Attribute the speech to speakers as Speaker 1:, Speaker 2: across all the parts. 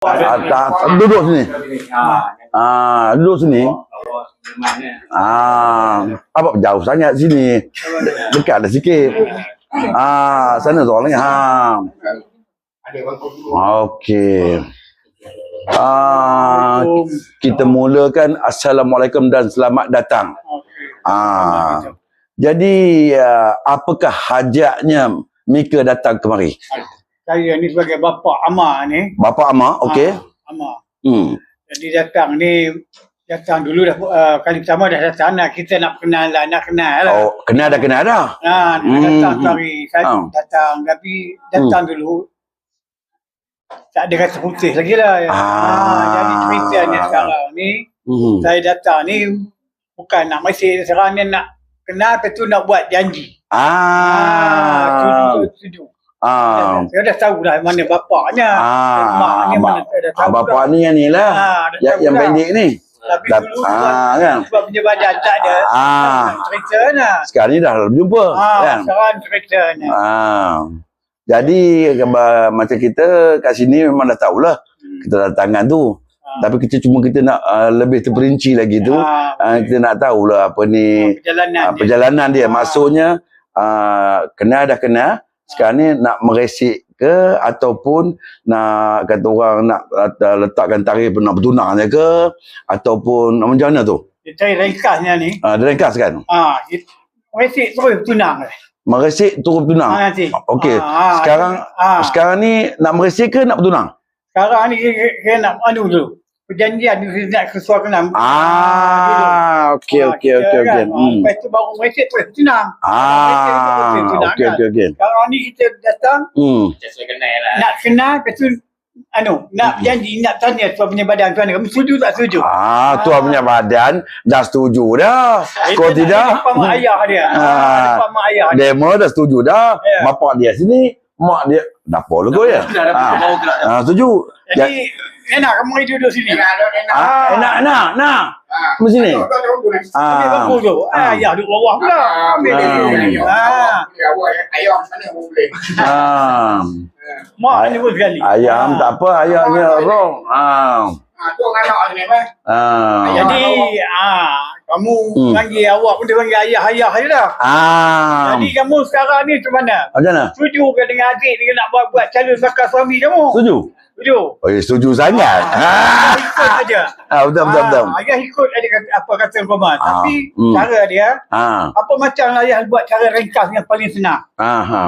Speaker 1: Ah, tak, duduk sini. Ah, duduk sini. Ah, apa jauh sangat sini. Dekat dah sikit. Ah, sana lagi. Ha. Okey. Ah, kita mulakan assalamualaikum dan selamat datang. Ah. Jadi uh, apakah hajatnya Mika datang kemari?
Speaker 2: Saya ni sebagai bapa Amar ni.
Speaker 1: Bapa okey.
Speaker 2: Ah, Amar.
Speaker 1: Hmm.
Speaker 2: Jadi datang ni datang dulu dah uh, kali pertama dah datang nak kita nak kenal lah nak kenal lah.
Speaker 1: Oh, kenal dah kenal dah.
Speaker 2: Ha,
Speaker 1: Hmm,
Speaker 2: datang
Speaker 1: hmm.
Speaker 2: cari saya
Speaker 1: Ah.
Speaker 2: datang tapi datang dulu tak ada kata putih lagi lah.
Speaker 1: Ah.
Speaker 2: Ha, jadi ceritanya sekarang ni
Speaker 1: Hmm.
Speaker 2: saya datang ni bukan nak mesej sekarang ni nak kenal lepas tu nak buat janji.
Speaker 1: Ah.
Speaker 2: setuju, setuju.
Speaker 1: Ah.
Speaker 2: Saya dah tahu dah mana bapaknya.
Speaker 1: Ah.
Speaker 2: Maknya mana saya dah
Speaker 1: Ah,
Speaker 2: tahu
Speaker 1: bapak
Speaker 2: dah.
Speaker 1: ni yang ni lah.
Speaker 2: Ah, dah
Speaker 1: yang, yang
Speaker 2: dah.
Speaker 1: pendek ni.
Speaker 2: Tapi
Speaker 1: Dah-
Speaker 2: dulu
Speaker 1: ah, kan?
Speaker 2: sebab punya badan tak ada.
Speaker 1: Ah.
Speaker 2: Cerita lah.
Speaker 1: Sekarang ni dah berjumpa.
Speaker 2: Ah,
Speaker 1: Kan?
Speaker 2: sekarang cerita ni.
Speaker 1: Ah. Jadi gambar macam kita kat sini memang dah tahulah
Speaker 2: Hmm.
Speaker 1: kita datangan tu.
Speaker 2: Ah.
Speaker 1: Tapi kita cuma kita nak uh, lebih terperinci lagi tu.
Speaker 2: Ah,
Speaker 1: Uh, kita nak tahulah apa ni
Speaker 2: perjalanan
Speaker 1: uh,
Speaker 2: dia.
Speaker 1: perjalanan dia.
Speaker 2: Ah.
Speaker 1: Maksudnya uh, kenal dah kenal. Sekarang ni nak meresik ke ataupun nak kata orang nak uh, letakkan tarikh nak bertunang ke ataupun macam mana tu?
Speaker 2: Cari ringkasnya ni.
Speaker 1: Uh, dia ringkas kan?
Speaker 2: Ah, dia- Mesej terus tunang.
Speaker 1: Meresik turun bertunang.
Speaker 2: Ah, nanti.
Speaker 1: Okey.
Speaker 2: Ah,
Speaker 1: Sekarang
Speaker 2: ah,
Speaker 1: sekarang ni nak meresik ke nak bertunang?
Speaker 2: sekarang ni saya nak anu dulu. Perjanjian ni nak kesuai kenal.
Speaker 1: Ah, okey
Speaker 2: Ah,
Speaker 1: okey
Speaker 2: kita
Speaker 1: okey okey.
Speaker 2: kan, ah,
Speaker 1: Hmm.
Speaker 2: Lepas tu baru mesej terus tunang.
Speaker 1: Ah, okey okey okey.
Speaker 2: Sekarang ni kita datang
Speaker 1: Hmm.
Speaker 3: Sesuai kenal lah.
Speaker 2: nak kenal lepas tu anu nak janji nak tanya tuan punya badan tuan kamu setuju tak setuju
Speaker 1: Ah, tuan punya badan dah setuju dah. Kau tidak?
Speaker 2: depan mak ayah dia
Speaker 1: Ah.
Speaker 2: ah. depan mak ayah dia
Speaker 1: Demo dah setuju dah.
Speaker 2: Ya.
Speaker 1: Bapak dia sini, mak dia dapur lu kau ya.
Speaker 3: Dah dah
Speaker 1: Ah. Ah, setuju. Ja-
Speaker 2: jadi enak kamu mari duduk sini
Speaker 1: Ah, enak enak nak. Di sini.
Speaker 2: ambil
Speaker 1: Ah.
Speaker 2: bangku tu
Speaker 1: Ah.
Speaker 2: ayah duduk bawah pula ambil
Speaker 1: Ah.
Speaker 2: dia ah
Speaker 1: Ah.
Speaker 2: mak ni pun sekali
Speaker 1: Ayam
Speaker 2: Ah.
Speaker 1: tak apa, ayamnya rong. Ah. Ah.
Speaker 2: jadi ah kamu
Speaker 1: Hmm.
Speaker 2: panggil awak pun dia panggil ayah-ayah je dah
Speaker 1: Ah.
Speaker 2: jadi kamu sekarang ni macam mana
Speaker 1: Macam mana?
Speaker 2: setuju ke dengan adik ni nak buat buat calon bakal suami kamu
Speaker 1: Setuju?
Speaker 2: Setuju
Speaker 1: Oh, ya, setuju sangat. Ah.
Speaker 2: ikut saja
Speaker 1: Ah, betul betul betul.
Speaker 2: Ah, ayah ikut ada kata, apa kata Koma.
Speaker 1: Ah,
Speaker 2: Tapi
Speaker 1: hmm.
Speaker 2: cara dia,
Speaker 1: Ah.
Speaker 2: apa macam ayah buat cara ringkas yang paling senang.
Speaker 1: Ah. Ha.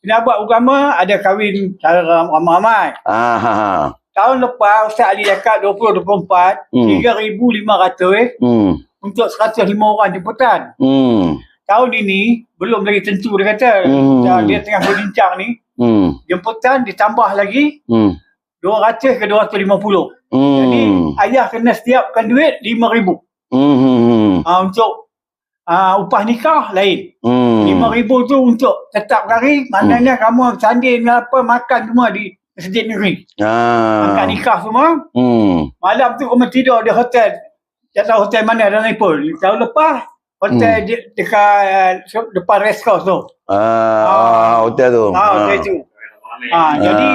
Speaker 2: Kena buat agama, ada kahwin cara ramai-ramai.
Speaker 1: Ha. ha.
Speaker 2: Tahun lepas, Ustaz Ali cakap 2024,
Speaker 1: Hmm.
Speaker 2: 3,500 eh,
Speaker 1: Hmm.
Speaker 2: untuk 105 orang jemputan.
Speaker 1: Hmm.
Speaker 2: Tahun ini, belum lagi tentu dia kata.
Speaker 1: Hmm.
Speaker 2: Dia tengah berbincang ni,
Speaker 1: Hmm.
Speaker 2: jemputan ditambah lagi
Speaker 1: Hmm.
Speaker 2: 200 ke 250.
Speaker 1: Hmm.
Speaker 2: Jadi, ayah kena setiapkan duit 5,000.
Speaker 1: Hmm. Hmm.
Speaker 2: Uh, untuk uh, upah nikah lain.
Speaker 1: Hmm.
Speaker 2: Lima ribu tu untuk tetap hari. Maknanya kamu sanding apa makan semua di masjid negeri.
Speaker 1: Ah.
Speaker 2: Angkat nikah semua.
Speaker 1: Hmm.
Speaker 2: Malam tu kamu tidur di hotel. Tak tahu hotel mana dalam Nepal. Tahun lepas hotel
Speaker 1: Hmm.
Speaker 2: di, dekat uh, depan rest house tu.
Speaker 1: Ah. ah. Hotel tu.
Speaker 2: Ah, hotel tu. Ah, jadi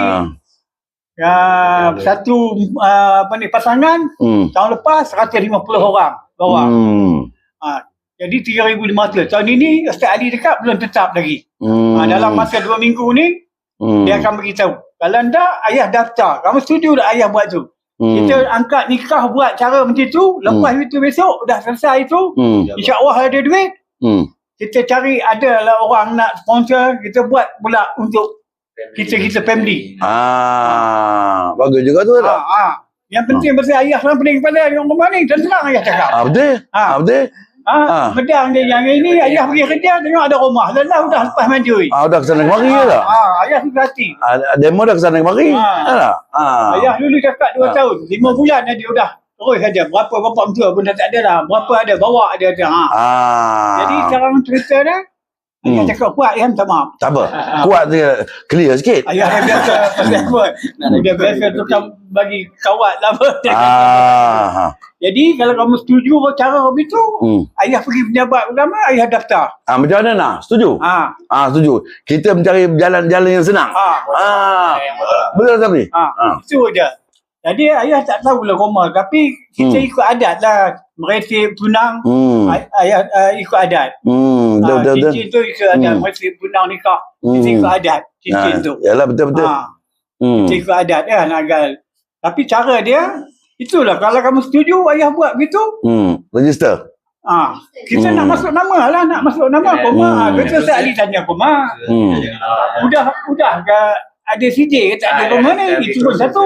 Speaker 2: uh, satu uh, apa ni pasangan
Speaker 1: Hmm.
Speaker 2: tahun lepas 150 orang bawa.
Speaker 1: Hmm.
Speaker 2: Ah, jadi 3,500. Tahun ini Ustaz Ali dekat belum tetap lagi.
Speaker 1: Hmm.
Speaker 2: Ah, dalam masa dua minggu ni
Speaker 1: hmm.
Speaker 2: dia akan beritahu. Kalau tak, ayah daftar. Kamu setuju tak ayah buat tu?
Speaker 1: hmm.
Speaker 2: Kita angkat nikah buat cara macam tu. Lepas itu besok, dah selesai tu.
Speaker 1: Hmm.
Speaker 2: InsyaAllah ada duit.
Speaker 1: Hmm.
Speaker 2: Kita cari ada lah orang nak sponsor. Kita buat pula untuk kita-kita family.
Speaker 1: Ah. Bagus juga tu
Speaker 2: Ha,
Speaker 1: tak?
Speaker 2: ha. Yang penting pasal ayah kan pening kepala di rumah ni. Dan senang ayah cakap.
Speaker 1: Ah, betul?
Speaker 2: Ah.
Speaker 1: Ah, betul?
Speaker 2: Ha,
Speaker 1: Ah.
Speaker 2: Medang dia yang ini, ayah pergi kerja tengok ada rumah. Lelah dah lepas mandiri.
Speaker 1: Ah, dah kesana kemari ke tak?
Speaker 2: Ha, ayah sudah hati.
Speaker 1: Ah, demo dah kesana kemari?
Speaker 2: Ah.
Speaker 1: Ah. tak? Ah.
Speaker 2: Ayah dulu cakap
Speaker 1: Ah.
Speaker 2: 2 tahun. 5 bulan dah dia dah terus saja. Berapa bapak mentua pun dah tak ada dah. Berapa ada bawa ada ada. Ha.
Speaker 1: Ah.
Speaker 2: Jadi sekarang cerita dah.
Speaker 1: Hmm.
Speaker 2: cakap kuat ayah minta maaf.
Speaker 1: tak apa. Kuat dia clear sikit.
Speaker 2: Ayah dah biasa pasal kuat. Dia biasa tukang bagi kawat lah apa.
Speaker 1: Ah.
Speaker 2: Jadi kalau kamu setuju cara begitu,
Speaker 1: Hmm.
Speaker 2: ayah pergi pejabat agama, ayah daftar.
Speaker 1: Ah, macam mana nak? Setuju?
Speaker 2: Ha.
Speaker 1: Ah, setuju. Kita mencari jalan-jalan yang senang.
Speaker 2: Ha.
Speaker 1: Ah. Betul tak ni?
Speaker 2: Ha.
Speaker 1: Ah.
Speaker 2: Itu je. Jadi ayah tak tahulah koma. Tapi kita
Speaker 1: Hmm.
Speaker 2: ikut adat lah. Meresip tunang.
Speaker 1: Hmm.
Speaker 2: Ay- Ayah uh, ikut adat.
Speaker 1: Hmm. Betul,
Speaker 2: Ah,
Speaker 1: betul, betul.
Speaker 2: cincin tu ikut adat.
Speaker 1: Hmm.
Speaker 2: Meresip tunang nikah. Kita
Speaker 1: Hmm.
Speaker 2: ikut adat. Cincin
Speaker 1: Ah,
Speaker 2: tu.
Speaker 1: Yalah, betul, betul.
Speaker 2: Ah,
Speaker 1: Hmm.
Speaker 2: kita ikut adat kan agal. Tapi cara dia, itulah kalau kamu setuju ayah buat begitu,
Speaker 1: Hmm. Register.
Speaker 2: ah, kita
Speaker 1: Hmm.
Speaker 2: nak masuk nama lah, nak masuk nama koma.
Speaker 1: Hmm.
Speaker 2: Ah, betul tak Ali tanya koma.
Speaker 1: Hmm.
Speaker 2: Udah, udah ke ada CJ ke tak ada koma ni? Itu pun satu.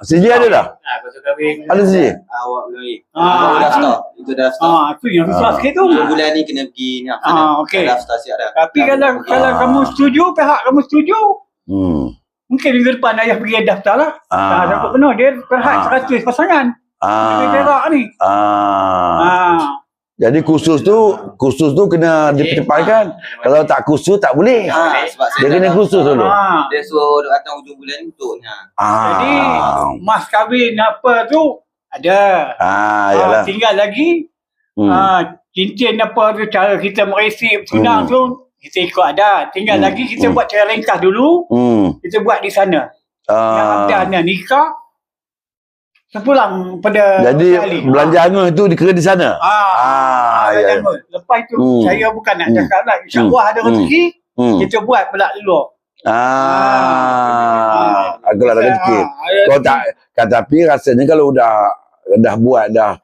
Speaker 1: CJ ada dah?
Speaker 3: Ah, wing.
Speaker 1: Ada CJ?
Speaker 4: Awak belum lagi.
Speaker 2: Ah,
Speaker 4: Awak dah
Speaker 2: itu-
Speaker 4: stop. Itu dah stop.
Speaker 2: Ah, tu yang susah
Speaker 1: Ah.
Speaker 2: sikit tu.
Speaker 4: Bulan ni kena pergi ni.
Speaker 2: Ah, okey.
Speaker 4: Dah start siap dah.
Speaker 2: Tapi
Speaker 4: Dah
Speaker 2: kalau
Speaker 4: pergi.
Speaker 2: kalau kamu setuju, pihak kamu setuju,
Speaker 1: Hmm.
Speaker 2: mungkin minggu depan ayah pergi daftar lah. Ah.
Speaker 1: Ah.
Speaker 2: dapat benar dia perhak
Speaker 1: Ah.
Speaker 2: 100 pasangan.
Speaker 1: Ah.
Speaker 2: Perak ni.
Speaker 1: Ah.
Speaker 2: Ah.
Speaker 1: Jadi kursus tu, kursus tu kena dipercepatkan. Kalau tak kursus tak boleh.
Speaker 4: Ah, sebab
Speaker 1: Dia kena
Speaker 4: dah-
Speaker 1: kursus dulu.
Speaker 2: Ah.
Speaker 4: Dia suruh duk datang hujung bulan ni untuk ni.
Speaker 1: Ah.
Speaker 2: Jadi mas kahwin apa tu ada.
Speaker 1: Ah,
Speaker 2: Ah,
Speaker 1: yalah.
Speaker 2: tinggal lagi
Speaker 1: Hmm.
Speaker 2: ah, cincin apa tu cara kita meresip tunang
Speaker 1: Hmm.
Speaker 2: tu kita ikut ada. Tinggal
Speaker 1: Hmm.
Speaker 2: lagi kita
Speaker 1: Hmm.
Speaker 2: buat cara ringkas dulu,
Speaker 1: Hmm.
Speaker 2: kita buat di sana. Yang
Speaker 1: Ah.
Speaker 2: abdan nikah sepulang pada
Speaker 1: Jadi
Speaker 2: sekali.
Speaker 1: belanja angus tu dikira di sana.
Speaker 2: Ah, ah,
Speaker 1: Ah,
Speaker 2: ah
Speaker 1: ya.
Speaker 2: Lepas tu
Speaker 1: Hmm.
Speaker 2: saya bukan nak
Speaker 1: Hmm.
Speaker 2: cakap lah. InsyaAllah ada
Speaker 1: Hmm.
Speaker 2: rezeki,
Speaker 1: Hmm.
Speaker 2: kita buat belak dulu.
Speaker 1: Ah. Aku lah ada rezeki.
Speaker 2: Ah, ada
Speaker 1: Kau
Speaker 2: rezeki.
Speaker 1: tak kan tapi rasanya kalau dah dah buat dah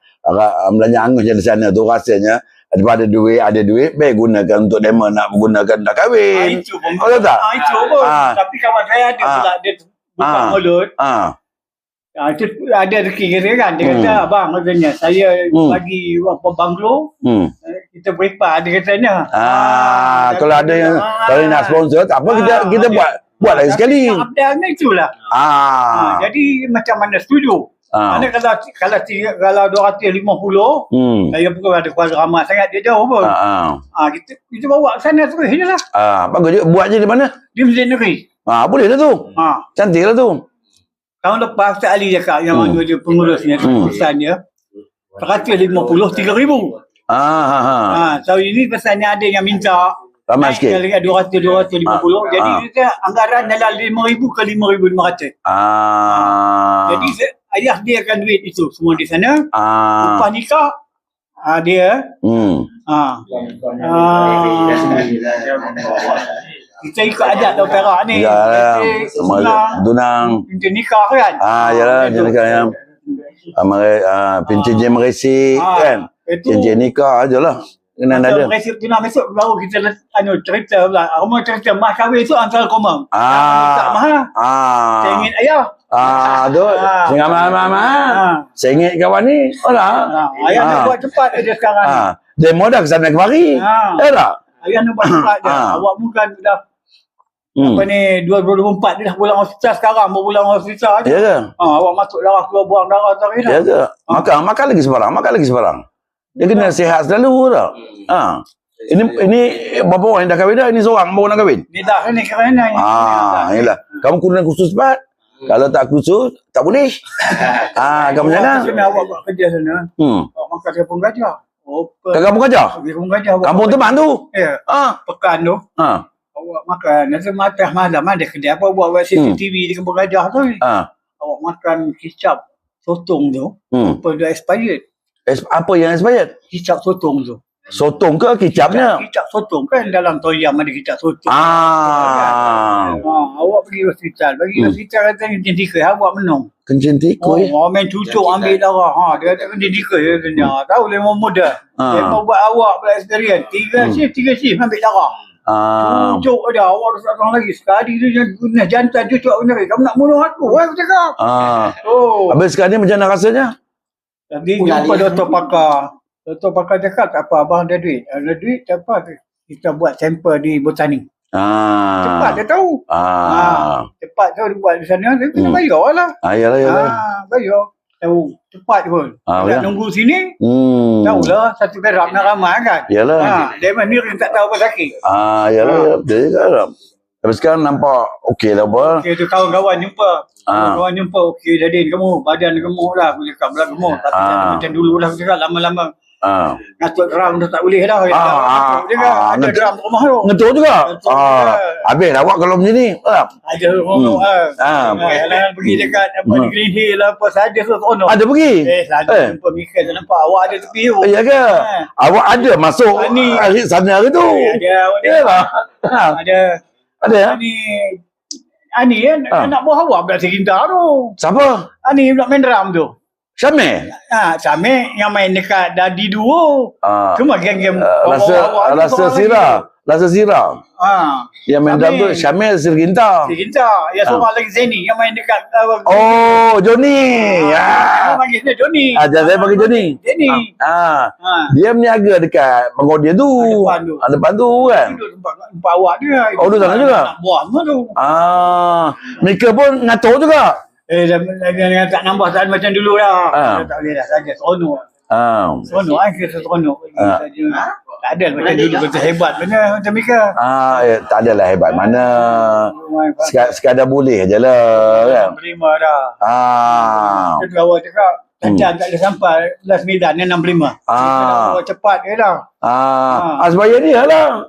Speaker 1: belanja angus di sana tu rasanya daripada duit ada duit baik gunakan untuk demo nak menggunakan dah
Speaker 2: Ah,
Speaker 1: kahwin.
Speaker 2: itu pun.
Speaker 1: Oh, tak?
Speaker 2: Ah, itu pun.
Speaker 1: Ah.
Speaker 2: Tapi kawan saya ada
Speaker 1: Ah.
Speaker 2: pula dia buka
Speaker 1: Ah.
Speaker 2: mulut.
Speaker 1: Ah.
Speaker 2: Ah, itu ada rezeki kita kan. Dia
Speaker 1: Hmm.
Speaker 2: kata, abang katanya, saya
Speaker 1: Hmm.
Speaker 2: bagi apa banglo,
Speaker 1: Hmm.
Speaker 2: eh, kita beripah dia katanya.
Speaker 1: Ah, kalau ada yang
Speaker 2: Ah.
Speaker 1: kalau nak sponsor tak apa kita
Speaker 2: Ah,
Speaker 1: kita
Speaker 2: dia-
Speaker 1: buat buat lagi sekali.
Speaker 2: yang Abdan itulah. Ah.
Speaker 1: Ah.
Speaker 2: jadi macam mana setuju?
Speaker 1: Ah.
Speaker 2: Mana kalau kalau kalau 250
Speaker 1: Hmm.
Speaker 2: saya pun ada keluarga ramai sangat dia jauh pun.
Speaker 1: Ah, ah.
Speaker 2: Ah kita kita bawa ke sana terus je lah.
Speaker 1: Ah, bagus je buat je di mana?
Speaker 2: Di Masjid Negeri.
Speaker 1: Ah, boleh lah tu.
Speaker 2: Ah
Speaker 1: Cantik lah tu.
Speaker 2: Tahun lepas Ustaz Ali cakap yang
Speaker 1: Hmm.
Speaker 2: mana dia pengurusnya
Speaker 1: Hmm.
Speaker 2: pesan dia 150 3000.
Speaker 1: Ah, ha, ha.
Speaker 2: Ah tahun ini pesannya ada yang minta
Speaker 1: Ramai
Speaker 2: naik
Speaker 1: sikit.
Speaker 2: lagi 200 250.
Speaker 1: Ah.
Speaker 2: Jadi
Speaker 1: Ah.
Speaker 2: kita anggaran dalam 5000 ke 5500.
Speaker 1: Ah.
Speaker 2: Jadi se- ayah dia akan duit itu semua di sana.
Speaker 1: ah.
Speaker 2: Lepas nikah ah dia
Speaker 1: Hmm.
Speaker 2: ah ah kita ikut adat lah Perak ni.
Speaker 1: Ya,
Speaker 2: Kita senang
Speaker 1: tunang.
Speaker 2: Kita nikah kan.
Speaker 1: Ah, yalah, jadi kan yang ah, mere, ah, cincin meresi
Speaker 2: Ah,
Speaker 1: kan.
Speaker 2: Itu
Speaker 1: Cincin nikah ajalah. Kena
Speaker 2: Masa
Speaker 1: ada.
Speaker 2: Resip tunang besok baru kita anu cerita pula. Rumah cerita mas kahwin tu antara komang.
Speaker 1: Ah.
Speaker 2: Tak mahal.
Speaker 1: Ah.
Speaker 2: Saya ingin ayah.
Speaker 1: Ah, tu.
Speaker 2: Ah.
Speaker 1: Singa mama.
Speaker 2: Ah.
Speaker 1: Sengit kawan ni. Olah.
Speaker 2: Ah, ayah nak
Speaker 1: Ah.
Speaker 2: buat cepat dia sekarang ni.
Speaker 1: Ah. Demo dah kesana kemari.
Speaker 2: Ah.
Speaker 1: Eh tak?
Speaker 2: Ayah nak buat cepat je.
Speaker 1: Ah.
Speaker 2: Awak bukan dah
Speaker 1: Hmm.
Speaker 2: apa ni 2024 dia dah pulang hospital sekarang baru pulang hospital je.
Speaker 1: Ya ke?
Speaker 2: Ah, awak masuk darah keluar buang darah tak kena.
Speaker 1: Ya ke? Makan, makan lagi sebarang, makan lagi sebarang. Dia kena sihat selalu tak? Ha. Ini ini berapa orang yang dah kahwin dah? Ini seorang baru nak kahwin?
Speaker 2: Ni dah ni kerana ni.
Speaker 1: Ah, yalah. Kamu kena khusus cepat. Kalau tak khusus, tak boleh. ah, kamu jangan.
Speaker 2: Kena awak buat kerja sana.
Speaker 1: Hmm.
Speaker 2: Awak makan kampung gajah. Open.
Speaker 1: Kat kampung gajah?
Speaker 2: Kampung gajah.
Speaker 1: Kampung teman tu.
Speaker 2: Ya.
Speaker 1: Ah,
Speaker 2: Pekan tu.
Speaker 1: ah,
Speaker 2: Awak makan. Nanti matas malam ada kedai apa buat buat CCTV di kampung gajah tu.
Speaker 1: ah.
Speaker 2: Awak makan kicap sotong tu.
Speaker 1: Hmm.
Speaker 2: Apa dia expired.
Speaker 1: Es, apa yang expired?
Speaker 2: Kicap sotong tu.
Speaker 1: Sotong ke kicapnya?
Speaker 2: Kicap sotong kan dalam toyam ada kicap sotong.
Speaker 1: Ah.
Speaker 2: Ha, awak pergi hospital. Bagi
Speaker 1: Hmm.
Speaker 2: hospital kata kencing tikus. Awak menung.
Speaker 1: Kencing
Speaker 2: Oh,
Speaker 1: tikus.
Speaker 2: orang main cucuk ambil darah. Ha, dia kata kencing tikus. Dia kata, hmm. tahu lemon muda.
Speaker 1: Ah.
Speaker 2: Dia mau buat awak pula experience. Tiga
Speaker 1: Hmm.
Speaker 2: shift, tiga shift ambil darah.
Speaker 1: Ah.
Speaker 2: Cucuk ada. Awak harus datang lagi. Sekali tu jangan guna jantan cucuk benar. Kamu nak bunuh aku. Wah, aku cakap.
Speaker 1: Ah.
Speaker 2: Oh.
Speaker 1: Habis sekarang ni macam mana rasanya?
Speaker 4: Pulang
Speaker 2: jumpa
Speaker 4: dia.
Speaker 2: doktor pakar. Doktor pakar cakap tak apa. Abang ada duit. Ada duit tak apa. Kita buat sampel di botani.
Speaker 1: Ah.
Speaker 2: Cepat dia tahu.
Speaker 1: Ah.
Speaker 2: Cepat tu dia buat di sana. Dia kena
Speaker 1: Hmm.
Speaker 2: bayar lah.
Speaker 1: Ah, yalah, yalah.
Speaker 2: Ah, bayar. Tahu. Cepat pun.
Speaker 1: Ah,
Speaker 2: Tak
Speaker 1: ya.
Speaker 2: nunggu sini.
Speaker 1: Hmm.
Speaker 2: Tahulah satu perak nak ramai kan.
Speaker 1: Yalah.
Speaker 2: Ha, dia ni yang tak tahu apa sakit.
Speaker 1: Ah, yalah,
Speaker 2: Ah.
Speaker 1: yalah. Betul juga lah. Tapi sekarang nampak okey lah apa.
Speaker 2: Okey tu kawan-kawan jumpa.
Speaker 1: Ah.
Speaker 2: Kawan jumpa okey Dadin kamu badan gemuk lah aku cakap belah gemuk tapi tak macam dulu lah aku cakap lama-lama
Speaker 1: Ah.
Speaker 2: Ngatuk drum tu tak boleh dah.
Speaker 1: Ah,
Speaker 2: Dah
Speaker 1: ah,
Speaker 2: juga.
Speaker 1: ah,
Speaker 2: Ada
Speaker 1: ngatuk.
Speaker 2: drum rumah tu.
Speaker 1: Ngetuk juga.
Speaker 2: Ngetuk
Speaker 1: Ah.
Speaker 2: juga.
Speaker 1: Habis awak kalau macam ni. Ah.
Speaker 2: Ada rumah
Speaker 1: Hmm.
Speaker 2: ah.
Speaker 1: Ah.
Speaker 2: Ah, pergi dekat apa
Speaker 1: Hmm.
Speaker 2: Green Hill lah apa saja tu sono.
Speaker 1: Ada pergi?
Speaker 2: Eh, selalu
Speaker 1: Eh.
Speaker 2: jumpa Mikael tu nampak awak ada tepi tu.
Speaker 1: Ya ke?
Speaker 2: Ah.
Speaker 1: Awak ada masuk
Speaker 2: Ah, ni.
Speaker 1: hari sana ke tu?
Speaker 2: Eh, Ada awak
Speaker 1: Ya. Ha,
Speaker 2: Ada
Speaker 1: Ada ya?
Speaker 2: Ani Ani kan
Speaker 1: Ah.
Speaker 2: anak buah awak pula segintar tu.
Speaker 1: Siapa?
Speaker 2: Ani pula main drum tu.
Speaker 1: Syamil?
Speaker 2: Ha, Samir yang main dekat Dadi Duo.
Speaker 1: Ah.
Speaker 2: Cuma geng-geng
Speaker 1: Uh, rasa rasa
Speaker 2: seorang
Speaker 1: sira.
Speaker 2: lagi.
Speaker 1: Rasa sira.
Speaker 2: Ha,
Speaker 1: Yang main drum tu
Speaker 2: Syamil.
Speaker 1: Syamil Sirginta.
Speaker 2: Yang
Speaker 1: Ah.
Speaker 2: seorang lagi Zeni yang main dekat apa.
Speaker 1: Oh, Joni.
Speaker 2: Ah,
Speaker 1: Ya.
Speaker 2: panggil dia Johnny.
Speaker 1: Ah, jangan saya panggil Joni.
Speaker 2: Johnny.
Speaker 1: Ah.
Speaker 2: Ha.
Speaker 1: Dia berniaga dekat Mengodia tu.
Speaker 2: Ah, depan tu.
Speaker 1: Ah, depan tu kan.
Speaker 2: Duduk tempat, tempat awak dia.
Speaker 1: Oh, duduk sana juga?
Speaker 2: Anak buah tu.
Speaker 1: Ah, mereka pun ngatur juga.
Speaker 2: Eh, dah, dah, dah, dah, tak nambah tak macam dulu dah.
Speaker 1: Ah.
Speaker 2: Dah Tak boleh dah saja. Seronok.
Speaker 1: Ah.
Speaker 2: Seronok kan kita seronok.
Speaker 1: Ah.
Speaker 2: Saja. Tak ada macam dulu kata hebat benar macam Mika.
Speaker 1: Ah, ya, tak adalah hebat mana. Sekadar, sekadar boleh je lah kan.
Speaker 2: Terima dah.
Speaker 1: Ah.
Speaker 2: Kita awak cakap Kacang tak ada sampai Last medan ni 65
Speaker 1: Ah.
Speaker 2: Awak cepat je dah
Speaker 1: Ah, ah sebaya dia lah.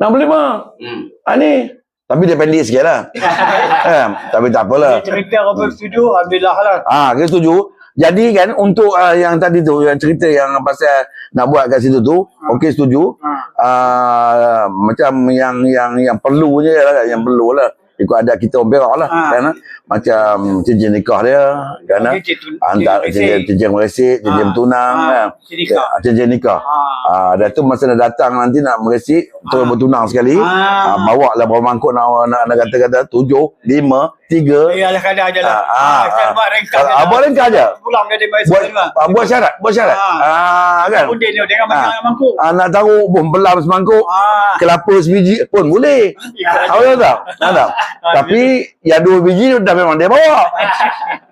Speaker 1: 65.
Speaker 4: Hmm.
Speaker 1: Ah ni. Tapi dia pendek sikit lah. eh, tapi tak apalah.
Speaker 2: Dia cerita apa setuju Alhamdulillah lah
Speaker 1: Ah, kita setuju. Jadi kan untuk uh, yang tadi tu yang cerita yang pasal nak buat kat situ tu, okey setuju.
Speaker 2: ha.
Speaker 1: Uh, macam yang yang yang perlu je lah, yang perlu lah. Ikut adat kita orang Perak lah.
Speaker 2: Ah.
Speaker 1: Kan? Macam cincin nikah dia. Kan?
Speaker 2: Tu-
Speaker 1: Antara cincin, cincin meresik, cincin
Speaker 2: Ah.
Speaker 1: tunang.
Speaker 2: Ah,
Speaker 1: Kan?
Speaker 2: cincin nikah.
Speaker 1: Ah, Cincin nikah.
Speaker 2: Ah.
Speaker 1: Ah, dah tu masa dah datang nanti nak meresik, terus
Speaker 2: Ah.
Speaker 1: bertunang sekali.
Speaker 2: Ah.
Speaker 1: Ah, bawa lah berapa mangkuk nak, nak, nak kata-kata tujuh, lima, tiga.
Speaker 2: Ya lah kadang je lah
Speaker 1: Ah, ah,
Speaker 2: Saya
Speaker 1: ah.
Speaker 2: buat je lah.
Speaker 1: abang ringkas je?
Speaker 2: Pulang dari Malaysia
Speaker 1: Buat,
Speaker 2: lah
Speaker 1: ah, buat syarat, buat syarat.
Speaker 2: Ah.
Speaker 1: Ah, kan?
Speaker 2: Pun dia Dengan
Speaker 1: Ah.
Speaker 2: mangkuk
Speaker 1: Ah, nak taruh pun belam semangkuk,
Speaker 2: Ah.
Speaker 1: kelapa sebiji pun boleh.
Speaker 2: Ya.
Speaker 1: Tahu tak? tak? Tapi yang dua biji tu dah memang dia bawa.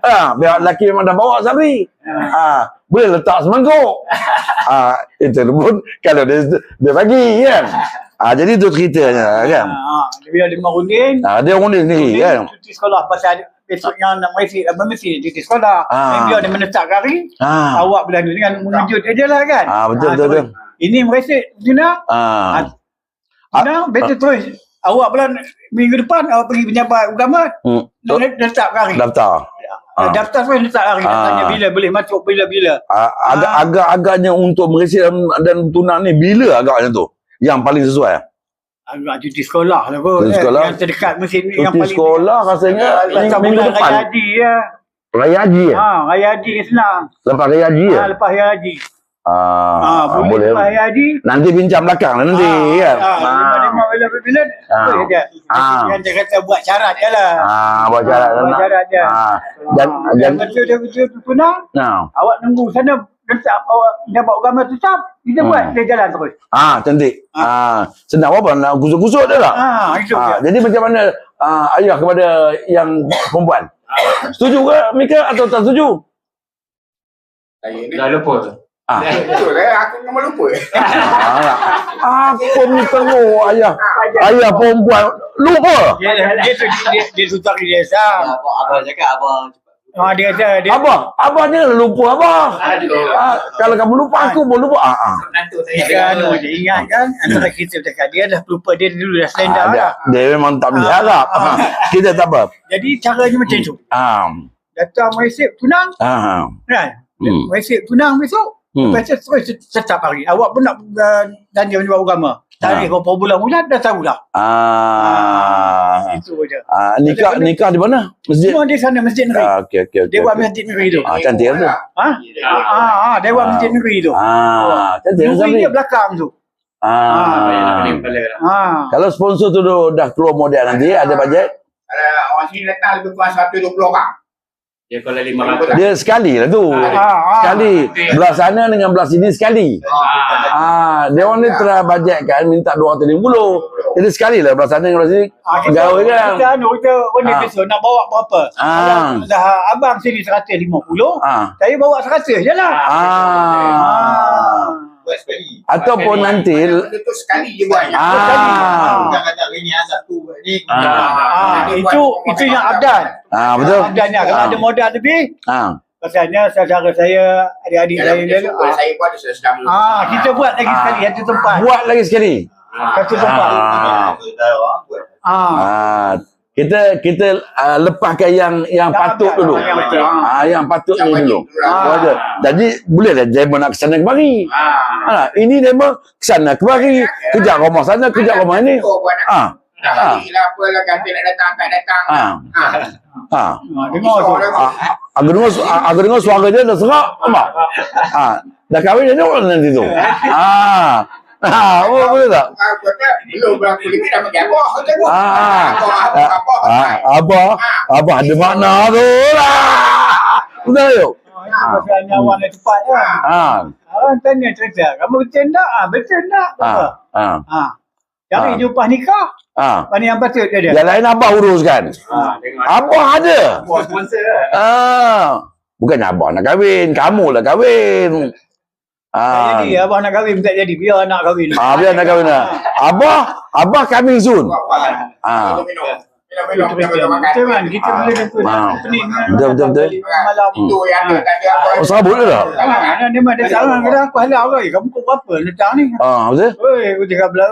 Speaker 1: ah, biar lelaki memang dah bawa sabri. Ah, boleh letak semangkuk. ah, itu pun kalau dia dia bagi kan. Ah, jadi tu ceritanya kan.
Speaker 2: Ah, Dia ada lima runding
Speaker 1: Ah, dia orang dia sendiri kan.
Speaker 2: Cuti sekolah Pasal besok yang nak mesti Apa mesti cuti sekolah
Speaker 1: Ah.
Speaker 2: Dan dia ada menetap hari
Speaker 1: Ah.
Speaker 2: Awak bulan ni dengan mengejut je lah kan
Speaker 1: Ah, betul, betul,
Speaker 2: terus. Ini mereka Zina
Speaker 1: Ah.
Speaker 2: Zina betul terus Awak bulan minggu depan awak pergi pejabat agama
Speaker 1: Hmm.
Speaker 2: nak letak hari.
Speaker 1: Daftar.
Speaker 2: Ah. Daftar terus letak hari.
Speaker 1: Ah.
Speaker 2: Tanya bila boleh masuk bila-bila.
Speaker 1: Ah, agak
Speaker 2: Ah.
Speaker 1: agak agaknya untuk meresik dan, dan tunang ni bila agaknya tu? Yang paling sesuai.
Speaker 2: Agak cuti sekolah lah kot.
Speaker 1: Cuti
Speaker 2: eh.
Speaker 1: sekolah.
Speaker 2: Yang terdekat mesin ni. yang
Speaker 1: Cuti
Speaker 2: paling
Speaker 1: sekolah rasanya
Speaker 2: Lepas
Speaker 1: minggu, depan.
Speaker 2: Raya Haji ya.
Speaker 1: Raya Haji ya?
Speaker 2: Ha, Raya Haji Islam.
Speaker 1: Lepas Raya Haji ya?
Speaker 2: Ha, lepas Raya Haji.
Speaker 1: Ah,
Speaker 2: Ha,
Speaker 1: ah,
Speaker 2: boleh
Speaker 1: boleh.
Speaker 2: Raya Haji.
Speaker 1: Nanti bincang belakang lah nanti kan.
Speaker 2: Ha, lima-lima bila-bila.
Speaker 1: Ah.
Speaker 2: Boleh je.
Speaker 1: Ah.
Speaker 2: Yang dia kata buat syarat je lah.
Speaker 1: Ah, buat syarat
Speaker 2: Buat
Speaker 1: nak.
Speaker 2: syarat je.
Speaker 1: Ah, dan
Speaker 2: Ah,
Speaker 1: dan
Speaker 2: yang betul dia betul tunang.
Speaker 1: nah.
Speaker 2: Awak tunggu sana letak awak dapat agama tetap kita
Speaker 1: Hmm.
Speaker 2: buat dia jalan terus.
Speaker 1: Ah, cantik. Ah, senang apa nak kusut-kusut dia lah.
Speaker 2: Ah, itu
Speaker 1: Ah,
Speaker 2: dia.
Speaker 1: jadi macam mana ah, ayah kepada yang perempuan? Setuju ke Mika atau tak setuju?
Speaker 3: Dah lupa.
Speaker 1: Ah.
Speaker 3: Betul lah, aku memang lupa.
Speaker 1: Ah, apa ni tengok ayah ayah perempuan lupa.
Speaker 2: Dia dia tu dia dia sutak dia sah.
Speaker 4: Abang, abang cakap abang
Speaker 2: Ah dia kata dia
Speaker 1: Abah, abah jangan lupa abah.
Speaker 3: Aduh.
Speaker 1: Ah, kalau kamu lupa aku pun lupa. Ah, ah.
Speaker 2: Dia
Speaker 3: saya.
Speaker 2: anu dia ingat kan antara kita cakap dia dah lupa dia dulu dah stand
Speaker 1: Ah,
Speaker 2: up
Speaker 1: dia,
Speaker 2: dah.
Speaker 1: dia memang tak boleh harap. Ah, Kita tak apa.
Speaker 2: Jadi caranya macam tu.
Speaker 1: Ah.
Speaker 2: Datang Malaysia tunang
Speaker 1: Ah.
Speaker 2: kan.
Speaker 1: Hmm.
Speaker 2: Malaysia tunang besok.
Speaker 1: Hmm.
Speaker 2: Lepas tu terus tetap hari. Awak pun nak uh, janji menyebab agama. Tarikh
Speaker 1: Ah.
Speaker 2: berapa bulan bulan dah tahu dah.
Speaker 1: Ah.
Speaker 2: Itu je.
Speaker 1: Ah, nikah nikah di mana? Masjid.
Speaker 2: Semua di sana masjid negeri.
Speaker 1: Ah, okey okey okey.
Speaker 2: Dewan
Speaker 1: okey.
Speaker 2: Masjid Negeri tu.
Speaker 1: Ah, cantik tu.
Speaker 2: Ha? Ah, ah, Dewan
Speaker 1: Ah.
Speaker 2: Masjid Negeri tu.
Speaker 1: Ah, cantik
Speaker 2: Negeri
Speaker 1: Zamri.
Speaker 2: dia belakang tu.
Speaker 1: Ah.
Speaker 2: Ah.
Speaker 1: Kalau sponsor tu dah keluar model nanti ada bajet,
Speaker 3: Kalau orang sini datang lebih kurang 120 orang.
Speaker 5: Dia kalau lima ratus.
Speaker 1: dia sekali lah tu.
Speaker 2: Ah, ah.
Speaker 1: Sekali. Belah sana dengan belah sini sekali. Ah, dia orang ni telah bajet kan minta 250. Jadi sekali lah belah sana dengan belah sini.
Speaker 2: Ah, kita,
Speaker 1: Gawe kan.
Speaker 2: kita anu kita oh, ni
Speaker 1: Ah.
Speaker 2: besok nak bawa berapa?
Speaker 1: Ah.
Speaker 2: Kalau dah abang sini 150,
Speaker 1: Ah.
Speaker 2: saya bawa 100 je lah.
Speaker 1: Ah.
Speaker 3: Buat sekali.
Speaker 1: Ataupun nanti
Speaker 3: Benda tu sekali je buat.
Speaker 1: Ah.
Speaker 4: Bukan kata hari ni asal tu.
Speaker 1: Ah.
Speaker 2: Ah, itu itu yang abdan.
Speaker 1: Ah, betul.
Speaker 2: Abdannya kalau
Speaker 1: Ah.
Speaker 2: ada modal lebih,
Speaker 1: Ah.
Speaker 2: Pasalnya saudara saya, adik-adik saya
Speaker 3: Dalam
Speaker 2: dia,
Speaker 3: dia
Speaker 2: ah,
Speaker 3: saya pun ada sedang dulu.
Speaker 2: ah, kita buat lagi
Speaker 1: Ah.
Speaker 2: sekali satu tempat.
Speaker 1: Buat lagi sekali.
Speaker 2: Satu tempat.
Speaker 1: Ah.
Speaker 2: Ah.
Speaker 1: Ah, kita kita uh, lepaskan yang yang patut dulu.
Speaker 2: yang.
Speaker 1: Ah, yang patut
Speaker 3: Yang
Speaker 1: ni dulu.
Speaker 3: dulu
Speaker 1: ada. Jadi bolehlah demo nak kesana kemari.
Speaker 3: Ah.
Speaker 1: Ha, ini demo kesana kemari. Kejap rumah sana, kejap rumah ni.
Speaker 3: Buat nak.
Speaker 1: Ah, Ah.
Speaker 3: lagi lah apa lah kata nak datang, tak datang.
Speaker 1: ah,
Speaker 3: Ah.
Speaker 1: ah.
Speaker 2: Ah.
Speaker 1: Ah, aku dengar ah, aku dengar suara dia dah serak, nampak? Ah, dah kahwin dia tengok nanti tu. Ah. Ah, oh, boleh tak?
Speaker 3: Ah, belum berapa lagi dah bagi apa?
Speaker 1: Ah, ah.
Speaker 3: Apa, apa, apa,
Speaker 1: Ah, ada makna tu lah. Betul yuk?
Speaker 2: Ah, Pasalnya awak nak cepat kan.
Speaker 1: Ah,
Speaker 2: Orang tanya cerita, kamu betul tak? Ah, betul tak?
Speaker 1: ah, ah,
Speaker 2: Ah. Cari
Speaker 1: Ah.
Speaker 2: jumpa nikah.
Speaker 1: ah.
Speaker 2: Mana yang patut dia dia?
Speaker 1: Yang lain abah uruskan.
Speaker 5: Ah, tengok.
Speaker 1: Abah ada.
Speaker 5: Buat sponsor lah.
Speaker 1: Ah. Bukannya abah nak kahwin, kamu lah kahwin. Ah.
Speaker 2: jadi, abang nak kahwin tak jadi. Biar nak kahwin.
Speaker 1: Ah, biar nak kahwin lah. Abah, abah coming soon.
Speaker 3: Apa?
Speaker 1: Ah.
Speaker 2: Betul kan? Kita
Speaker 3: Ah.
Speaker 2: boleh tentu.
Speaker 1: Ah.
Speaker 2: Pening.
Speaker 1: Betul, betul, betul.
Speaker 2: Malam.
Speaker 3: Itu yang ada, tak ada apa.
Speaker 1: Oh, ke tak?
Speaker 2: Ah, dia mah ada salah kadang aku halau oi. Kamu kau apa datang ni?
Speaker 1: Ah, betul?
Speaker 2: Oi, aku cakap belah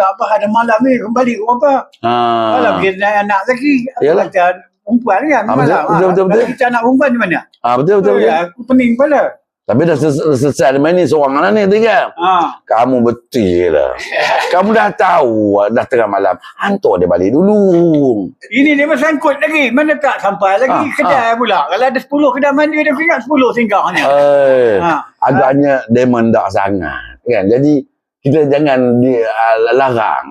Speaker 2: apa ada malam ni kembali kau apa? Malam
Speaker 1: Ah.
Speaker 2: kita nak anak lagi.
Speaker 1: Yalah.
Speaker 2: kata, Perempuan kan
Speaker 1: Ah, betul,
Speaker 2: malam.
Speaker 1: betul, betul, betul.
Speaker 2: Kalau Kita anak perempuan di mana?
Speaker 1: Ah, betul, betul, betul.
Speaker 2: Aku pening kepala.
Speaker 1: Tapi dah selesai, selesai main ni seorang lah ni tinggal.
Speaker 2: Ah.
Speaker 1: Kamu betul lah. Kamu dah tahu dah tengah malam. Hantar dia balik dulu.
Speaker 2: Ini dia masih sangkut lagi. Mana tak sampai lagi
Speaker 1: Ah,
Speaker 2: kedai pula. Kalau ada 10 kedai mandi dia ingat 10 singgahnya.
Speaker 1: Eh,
Speaker 2: Ha.
Speaker 1: agaknya dia mendak sangat. Kan? Jadi kita jangan di, uh, larang.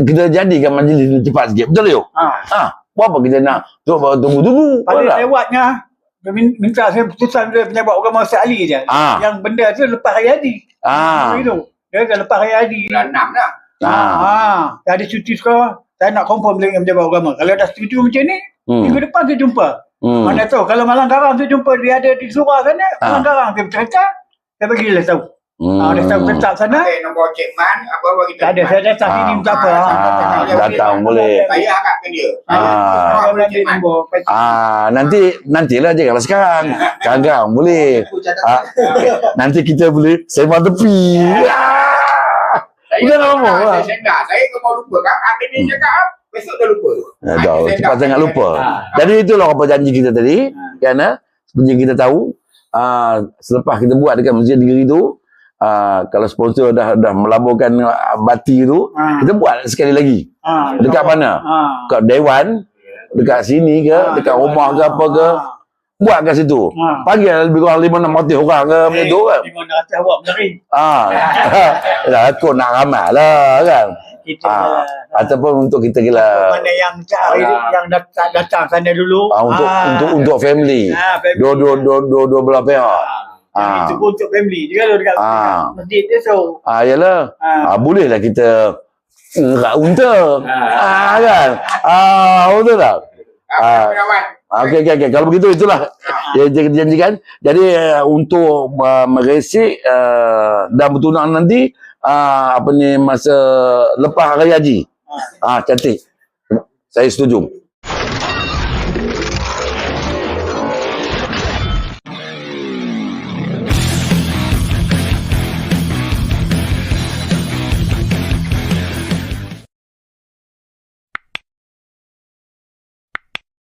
Speaker 1: Kita jadikan majlis ni cepat sikit. Betul yuk?
Speaker 2: Ha.
Speaker 1: Ha, buat apa kita nak tunggu tunggu tunggu.
Speaker 2: Paling
Speaker 1: Betul tak?
Speaker 2: lewatnya dia minta saya putusan dia pejabat agama Ustaz Ali je.
Speaker 1: Ah.
Speaker 2: Yang benda tu lepas hari haji.
Speaker 1: Ah.
Speaker 2: Begitu. Dia dah lepas hari haji.
Speaker 3: Bulan enam dah.
Speaker 1: Ah.
Speaker 2: Dah ada cuti sekarang. Saya nak confirm dengan pejabat agama. Kalau dah setuju macam ni,
Speaker 1: Hmm.
Speaker 2: minggu depan saya jumpa.
Speaker 1: Hmm.
Speaker 2: Mana tahu kalau malam garang saya jumpa dia ada di surah sana,
Speaker 1: Ah.
Speaker 2: malam garang dia bercerita, saya bagi dia tahu.
Speaker 1: Hmm.
Speaker 2: Ah, dia tahu tetap sana.
Speaker 3: Eh, nombor Cik Man, apa bagi
Speaker 2: Tak ada, saya datang
Speaker 1: Ah.
Speaker 2: sini minta apa.
Speaker 3: Ah,
Speaker 1: datang boleh.
Speaker 3: Saya harapkan dia.
Speaker 1: Ah. Ah, nanti nantilah je kalau sekarang. Kadang boleh. Ah, nanti kita boleh sembang tepi.
Speaker 3: Saya
Speaker 1: Udah lama
Speaker 3: saya
Speaker 1: lah.
Speaker 3: sendak. Saya ke mau lupa kan. Habis ni cakap, besok dah lupa.
Speaker 1: Ya,
Speaker 3: Ah,
Speaker 1: tahu.
Speaker 3: saya
Speaker 1: Cepat sangat lupa.
Speaker 5: Ah.
Speaker 1: Jadi itulah apa janji kita tadi. Kan, ah? seperti yang kita tahu, ah, selepas kita buat dekat Masjid Negeri tu, ah, kalau sponsor dah dah melaburkan ah, bati tu,
Speaker 2: Ah.
Speaker 1: kita buat sekali lagi.
Speaker 2: Ah,
Speaker 1: Dekat mana?
Speaker 2: Ah.
Speaker 1: Dekat Dewan, dekat sini ke,
Speaker 2: Ah,
Speaker 1: dekat rumah ke apa ke,
Speaker 2: Ah.
Speaker 1: buat kat situ.
Speaker 2: Ah.
Speaker 1: Panggil lebih kurang 5 6 ratus orang ke macam tu kan.
Speaker 2: Di mana hati awak mencari.
Speaker 1: Ah. Dah aku nak ramai lah kan.
Speaker 2: Kita
Speaker 1: Ah. Ataupun untuk kita gila
Speaker 2: mana yang cari
Speaker 5: Ah.
Speaker 2: yang datang, datang sana dulu.
Speaker 1: ah, untuk
Speaker 2: Ah.
Speaker 1: untuk untuk family.
Speaker 2: Ah, family.
Speaker 1: Dua dua dua dua dua belah pihak.
Speaker 2: Yang
Speaker 1: Ah.
Speaker 2: itu pun untuk family juga kalau dekat,
Speaker 1: Ah.
Speaker 2: masjid dia so.
Speaker 1: Ah yalah.
Speaker 2: Ah.
Speaker 1: Ah bolehlah kita ngerak unta.
Speaker 5: Ah.
Speaker 1: Ah kan. Ah betul tak? Ah. Ah, Okey okey okey. Kalau begitu itulah yang kita janjikan. Jadi uh, untuk uh, meresik uh, dan bertunang nanti uh, apa ni masa lepas hari haji. Ah cantik. Saya setuju.